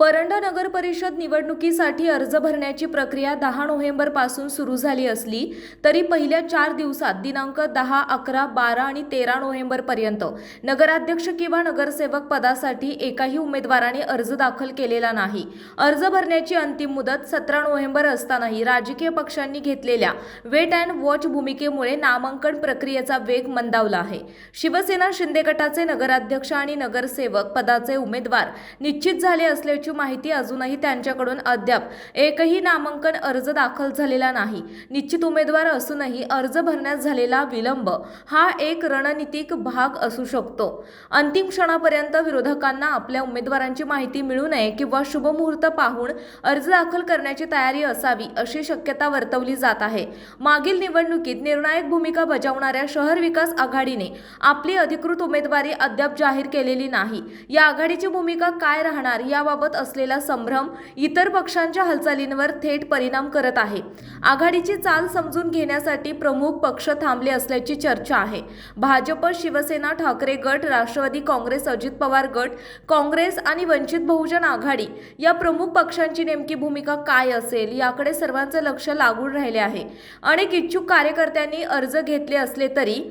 परंडा नगर परिषद निवडणुकीसाठी अर्ज भरण्याची प्रक्रिया दहा नोव्हेंबरपासून सुरू झाली असली तरी पहिल्या चार दिवसात दिनांक दहा अकरा बारा आणि तेरा नोव्हेंबरपर्यंत नगराध्यक्ष किंवा नगरसेवक पदासाठी एकाही उमेदवाराने अर्ज दाखल केलेला नाही. अर्ज भरण्याची अंतिम मुदत सतरा नोव्हेंबर असतानाही राजकीय पक्षांनी घेतलेल्या वेट अँड वॉच भूमिकेमुळे नामांकन प्रक्रियेचा वेग मंदावला आहे. शिवसेना शिंदे गटाचे नगराध्यक्ष आणि नगरसेवक पदाचे उमेदवार निश्चित झाले असल्याची माहिती अजूनही त्यांच्याकडून अद्याप एकही नामांकन अर्ज दाखल झालेला नाही. निश्चित उमेदवार असूनही अर्ज भरण्यात झालेला विलंब हा एक रणनीतिक भाग असू शकतो. अंतिम क्षणापर्यंत विरोधकांना आपल्या उमेदवारांची माहिती मिळू नये किंवा शुभमुहूर्त पाहून अर्ज दाखल करण्याची तयारी असावी अशी शक्यता वर्तवली जात आहे. मागील निवडणुकीत निर्णायक भूमिका बजावणाऱ्या शहर विकास आघाडीने आपली अधिकृत उमेदवारी अद्याप जाहीर केलेली नाही. या आघाडीची भूमिका काय राहणार याबाबत असलेला संभ्रम इतर पक्षांच्या हालचालींवर थेट परिणाम करत आहे. आघाडीची चाल समजून घेण्यासाठी प्रमुख पक्ष थांबले असल्याची चर्चा आहे. भाजप शिवसेना ठाकरे गट राष्ट्रवादी काँग्रेस अजित पवार गट काँग्रेस आणि वंचित बहुजन आघाडी या प्रमुख पक्षांची नेमकी भूमिका काय असेल याकडे सर्वांचं लक्ष लागून राहिले आहे. अनेक इच्छुक कार्यकर्त्यांनी अर्ज घेतले असले तरी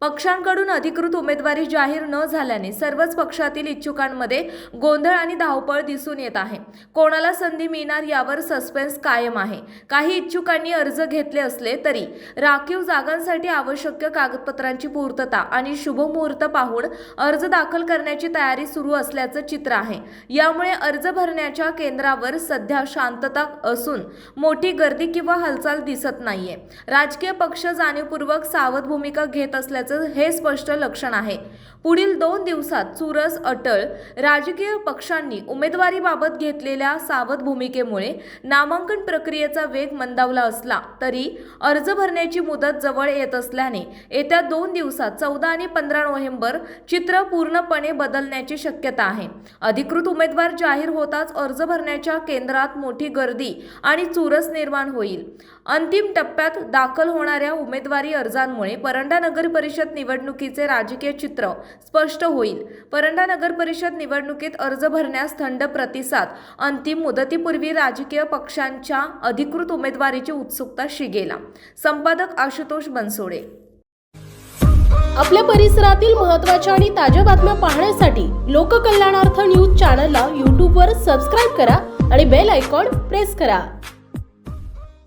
पक्षांकडून अधिकृत उमेदवारी जाहीर न झाल्याने सर्वच पक्षातील इच्छुकांमध्ये गोंधळ आणि धावपळ दिसून येत आहे. कोणाला संधी मिळणार यावर सस्पेन्स कायम आहे. काही इच्छुकांनी अर्ज घेतले असले तरी राखीव जागांसाठी आवश्यक कागदपत्रांची पूर्तता आणि शुभमुहूर्त पाहून अर्ज दाखल करण्याची तयारी सुरू असल्याचं चित्र आहे. यामुळे अर्ज भरण्याच्या केंद्रावर सध्या शांतता असून मोठी गर्दी किंवा हालचाल दिसत नाहीये. राजकीय पक्ष जाणीवपूर्वक सावध भूमिका घेत असल्याचं हे स्पष्ट लक्षण आहे. पुढील दोन दिवसात चुरस अटळ राजकीय पक्षांनी उमेदवारीबाबत घेतलेल्या सावध भूमिकेमुळे नामांकन प्रक्रियेचा वेग मंदावला असला तरी अर्ज भरण्याची मुदत जवळ येत असल्याने येत्या दोन दिवसात चौदा आणि पंधरा नोव्हेंबर चित्र पूर्णपणे बदलण्याची शक्यता आहे. अधिकृत उमेदवार जाहीर होताच अर्ज भरण्याच्या केंद्रात मोठी गर्दी आणि चुरस निर्माण होईल. अंतिम टप्प्यात दाखल होणाऱ्या उमेदवारी अर्जांमुळे परंडा नगर परिषद परिषद निवडणुकीचे राजकीय चित्र स्पष्ट होईल. परंडा नगर परिषद निवडणुकीत अर्ज भरण्यास थंड प्रतिसाद अंतिम मुदतीपूर्वी राजकीय पक्षांच्या अधिकृत उमेदवारीची उत्सुकता शिगेला. संपादक आशुतोष बनसोडे. आपल्या परिसरातील महत्त्वाच्या आणि ताज्या बातम्या पाहण्यासाठी लोककल्याणार्थ न्यूज चॅनलला यूट्यूबवर सबस्क्राईब करा आणि बेल आयकॉन प्रेस करा.